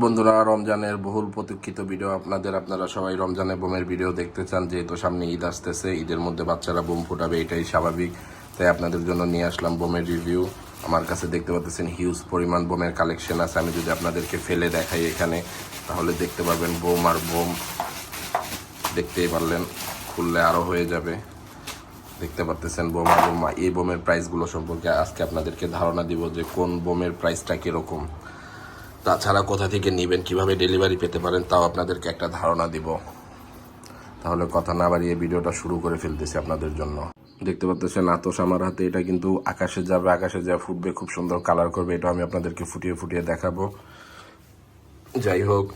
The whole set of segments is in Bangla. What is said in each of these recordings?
বন্ধুরা, রমজানের বহুল প্রতীক্ষিত ভিডিও আপনাদের, আপনারা সবাই রমজানের বোমের ভিডিও দেখতে চান, যেহেতু সামনে ঈদ আসতেছে, ঈদের মধ্যে বাচ্চারা বোম ফুটাবে, এটাই স্বাভাবিক। তাই আপনাদের জন্য নিয়ে আসলাম বোমের রিভিউ আমার কাছে দেখতে পাচ্ছেন হিউজ পরিমাণ বোমের কালেকশন আছে, আমি যদি আপনাদেরকে ফেলে দেখাই এখানে, তাহলে দেখতে পাবেন বোম আর বোম। দেখতেই পারলেন, খুললে আরও হয়ে যাবে। দেখতে পাচ্ছেন বোম বোমা, এই বোমের প্রাইসগুলো সম্পর্কে আজকে আপনাদেরকে ধারণা দিব যে কোন বোমের প্রাইসটা কীরকম। তাছাড়া কোথা থেকে নেবেন, কীভাবে ডেলিভারি পেতে পারেন, তাও আপনাদেরকে একটা ধারণা দিব। তাহলে কথা না বাড়িয়ে ভিডিওটা শুরু করে ফেলতেছি আপনাদের জন্য। দেখতে পাচ্ছেন আতস আমার হাতে, এটা কিন্তু আকাশে যাবে, আকাশে যা ফুটবে, খুব সুন্দর কালার করবে, এটা আমি আপনাদেরকে ফুটিয়ে ফুটিয়ে দেখাবো। যাই হোক,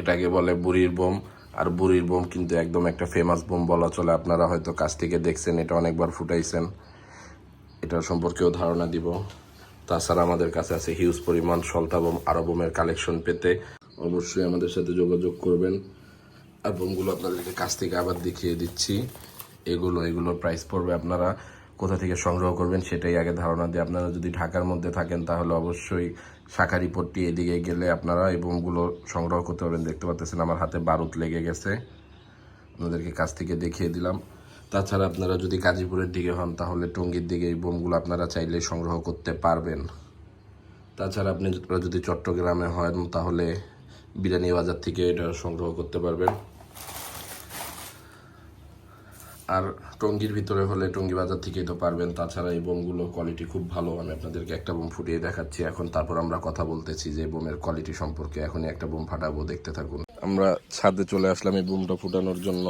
এটাকে বলে বুড়ির বোম, আর বুড়ির বোম কিন্তু একদম একটা ফেমাস বোম বলা চলে, আপনারা হয়তো কাছ থেকে দেখছেন, এটা অনেকবার ফুটাইছেন। এটার সম্পর্কেও ধারণা দিব। তাছাড়া আমাদের কাছে আছে হিউজ পরিমাণ সলতা বোম আরও বোমের কালেকশন পেতে অবশ্যই আমাদের সাথে যোগাযোগ করবেন। আর বোমগুলো আপনাদেরকে কাছ থেকে আবার দেখিয়ে দিচ্ছি। এগুলো এগুলোর প্রাইস পড়বে আপনারা কোথা থেকে সংগ্রহ করবেন সেটাই আগে ধারণা দিয়ে আপনারা যদি ঢাকার মধ্যে থাকেন তাহলে অবশ্যই শাখারি পট্টি এদিকে গেলে আপনারা এই বোমগুলো সংগ্রহ করতে পারবেন। দেখতে পাচ্ছেন আমার হাতে বারুদ লেগে গেছে। আপনাদেরকে কাছ থেকে দেখিয়ে দিলাম। তাছাড়া আপনারা যদি গাজীপুরের দিকে হন, তাহলে টঙ্গীর দিকে এই বোমগুলো আপনারা চাইলে সংগ্রহ করতে পারবেন। তাছাড়া আপনি যদি চট্টগ্রামে হন, তাহলে বিরিয়ানি বাজার থেকে এটা সংগ্রহ করতে পারবেন। আর টঙ্গীর ভিতরে হলে টঙ্গী বাজার থেকেই তো পারবেন। তাছাড়া এই বোমগুলো কোয়ালিটি খুব ভালো। আমি আপনাদেরকে একটা বোম ফুটিয়ে দেখাচ্ছি এখন। তারপর আমরা কথা বলতেছি যে বোমের কোয়ালিটি সম্পর্কে। এখনই একটা বোম ফাটাবো, দেখতে থাকুন। আমরা ছাদে চলে আসলাম এই বোমটা ফুটানোর জন্য।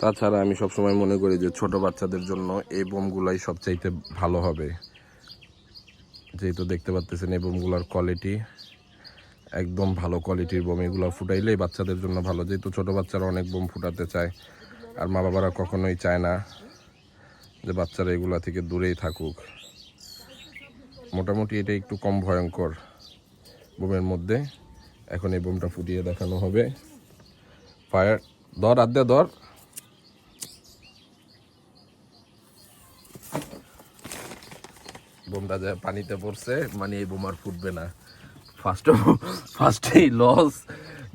তাছাড়া আমি সবসময় মনে করি যে ছোট বাচ্চাদের জন্য এই বোমগুলাই সবচাইতে ভালো হবে। যেহেতু দেখতে পাচ্তেছেন এই বোমগুলোর কোয়ালিটি একদম ভালো কোয়ালিটির বোম। এগুলো ফুটাইলেই বাচ্চাদের জন্য ভালো। যেহেতু ছোট বাচ্চারা অনেক বোম ফুটাতে চায়, আর মা বাবারা কখনোই চায় না যে বাচ্চারা এগুলা থেকে দূরেই থাকুক। মোটামুটি এটা একটু কম ভয়ঙ্কর বোমের মধ্যে। এখন এই বোমটা ফুটিয়ে দেখানো হবে। ফায়ার দর আদ্যা দর বোমটা যে পানিতে পড়ছে মানে এই বোম আর ফুটবে না। ফার্স্ট ফার্স্টেই লস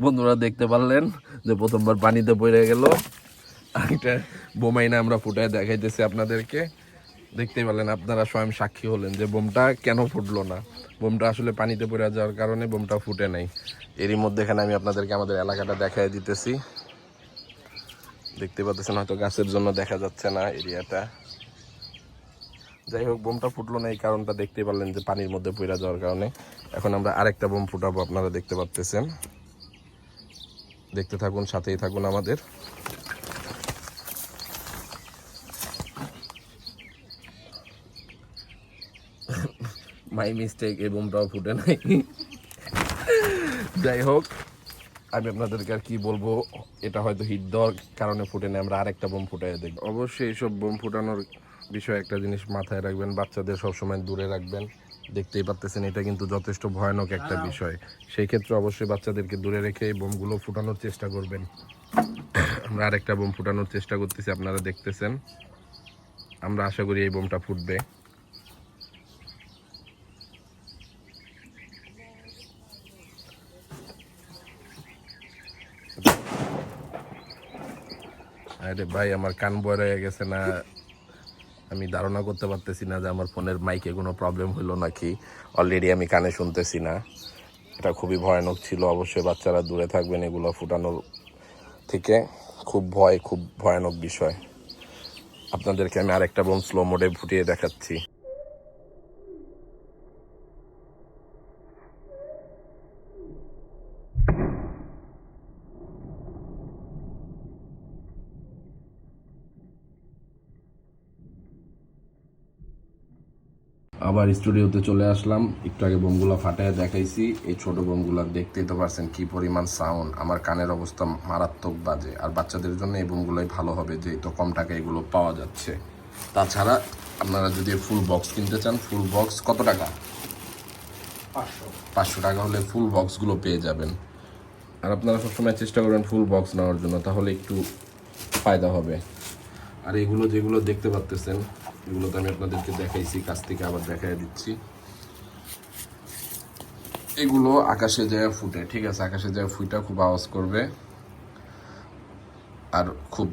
বন্ধুরা দেখতে পারলেন যে প্রথমবার পানিতে পড়ে গেল। একটা বোমাই না আমরা ফুটায় দেখাইতেছি আপনাদেরকে। দেখতেই পারলেন আপনারা স্বয়ং সাক্ষী হলেন যে বোমটা কেন ফুটলো না। বোমটা আসলে পানিতে পড়ে যাওয়ার কারণে বোমটা ফুটে নাই। এরই মধ্যে এখানে আমি আপনাদেরকে আমাদের এলাকাটা দেখাই দিতেছি। দেখতে পাচ্ছেন হয়তো গাছের জন্য দেখা যাচ্ছে না এরিয়াটা। যাই হোক, বোমটা ফুটলো না, এই কারণটা দেখতে পারলেন যে পানির মধ্যে পড়ে যাওয়ার কারণে। এখন আমরা আরেকটা বোম ফুটাবো, আপনারা দেখতে পাচ্তেছেন দেখতে থাকুন, সাথেই থাকুন আমাদের। মাই মিস্টেক এই বোমটাও ফুটে নাই। যাই হোক, আমি আপনাদেরকে আর কি বলব, এটা হয়তো হিট দেওয়ার কারণে ফুটে নেই, আমরা আরেকটা বোম ফুটাই দেখব। অবশ্যই এইসব বোম ফুটানোর বিষয়ে একটা জিনিস মাথায় রাখবেন, বাচ্চাদের সবসময় দূরে রাখবেন। দেখতেই পাচ্তেছেন এটা কিন্তু যথেষ্ট ভয়ানক একটা বিষয়। সেই ক্ষেত্রে অবশ্যই বাচ্চাদেরকে দূরে রেখে এই বোমগুলো ফুটানোর চেষ্টা করবেন। আমরা আরেকটা বোম ফুটানোর চেষ্টা করতেছি, আপনারা দেখতেছেন। আমরা আশা করি এই বোমটা ফুটবে। আরে ভাই, আমার কান বয় হয়ে গেছে না? আমি ধারণা করতে পারতেছি না যে আমার ফোনের মাইকে কোনো প্রবলেম হলো নাকি। অলরেডি আমি কানে শুনতেছি না। এটা খুবই ভয়ানক ছিল। অবশ্যই বাচ্চারা দূরে থাকবেন এগুলো ফুটানোর থেকে। খুব ভয়, খুব ভয়ানক বিষয়। আপনাদেরকে আমি আরেকটা বোন স্লো মোডে ফুটিয়ে দেখাচ্ছি। আবার স্টুডিওতে চলে আসলাম। একটু আগে বোমগুলো ফাটায় দেখাইছি। এই ছোট বোমগুলো দেখতেই তো পারছেন কি পরিমাণ সাউন্ড আমার কানের অবস্থা মারাত্মক বাজে। আর বাচ্চাদের জন্য এই বোমগুলোই ভালো হবে যেহেতু কম টাকা এগুলো পাওয়া যাচ্ছে। তাছাড়া আপনারা যদি ফুল বক্স কিনতে চান ফুল বক্স কত টাকা? পাঁচশো। টাকা হলে ফুল বক্সগুলো পেয়ে যাবেন। আর আপনারা সবসময় চেষ্টা করবেন ফুল বক্স নেওয়ার জন্য তাহলে একটু ফায়দা হবে। আর এগুলো যেগুলো দেখতে পাচ্তেছেন এগুলো তো আমি আপনাদেরকে দেখাইছি, কাছ থেকে আবার দেখাই দিচ্ছি। এগুলো আকাশে যায় ফুটে, ঠিক আছে? আকাশে যায় ফুইটা খুব আওয়াজ করবে। আর খুব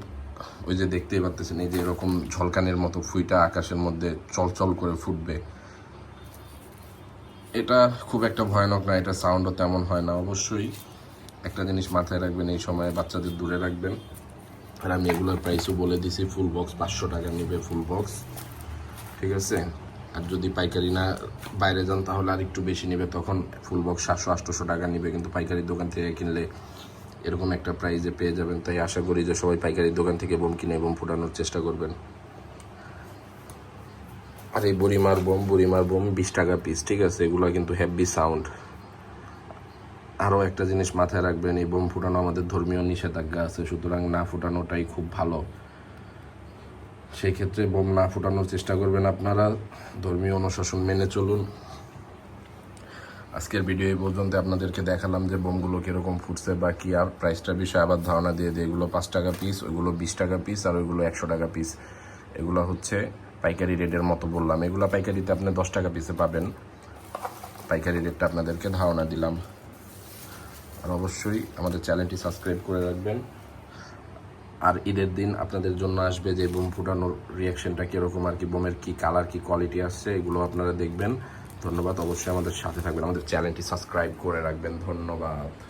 ওই যে দেখতেই পারতেছেন এই যে এরকম ঝলকানের মতো ফুইটা আকাশের মধ্যে চলচল করে ফুটবে। এটা খুব একটা ভয়ানক না, এটা সাউন্ডও তেমন হয় না, অবশ্যই। একটা জিনিস মাথায় রাখবেন, এই সময় বাচ্চাদের দূরে রাখবেন। আর আমি এগুলোর প্রাইসও বলে দিছি ফুল বক্স পাঁচশো টাকা নেবে ফুল বক্স ঠিক আছে? আর যদি পাইকারি না বাইরে যান তাহলে আর একটু বেশি নেবে, তখন ফুল বক্স সাতশো, আটশোশো টাকা নেবে, কিন্তু পাইকারি দোকান থেকে কিনলে এরকম একটা প্রাইজে পেয়ে যাবেন। তাই আশা করি যে সবাই পাইকারি দোকান থেকে বোম কিনে বোম ফোটানোর চেষ্টা করবেন। আর এই বুড়িমার বোম বুড়িমার বোম বিশ টাকা পিস ঠিক আছে? এগুলো কিন্তু হ্যাভি সাউন্ড আরও একটা জিনিস মাথায় রাখবেন, এই বোম ফুটানো আমাদের ধর্মীয় নিষেধাজ্ঞা আছে, সুতরাং না ফুটানোটাই খুব ভালো। সেই ক্ষেত্রে বোম না ফুটানোর চেষ্টা করবেন আপনারা, ধর্মীয় অনুশাসন মেনে চলুন। আজকের ভিডিও এই পর্যন্ত, আপনাদেরকে দেখালাম যে বোমগুলো কীরকম ফুটছে বা কী, আর প্রাইসটার বিষয়ে আবার ধারণা দিয়ে দিই। এগুলো পাঁচ টাকা পিস ওইগুলো বিশ টাকা পিস আর ওইগুলো একশো টাকা পিস এগুলো হচ্ছে পাইকারি রেটের মতো বললাম। এগুলো পাইকারিতে আপনি দশ টাকা পিসে পাবেন। পাইকারি রেটটা আপনাদেরকে ধারণা দিলাম। আর অবশ্যই আমাদের চ্যানেলটি সাবস্ক্রাইব করে রাখবেন। আর ঈদের দিন আপনাদের জন্য আসবে যে বোম ফুটানোর রিয়াকশনটা কীরকম, আর কি বোমের কী কালার কী কোয়ালিটি আসছে, এগুলো আপনারা দেখবেন। ধন্যবাদ, অবশ্যই আমাদের সাথে থাকবেন। আমাদের চ্যানেলটি সাবস্ক্রাইব করে রাখবেন। ধন্যবাদ।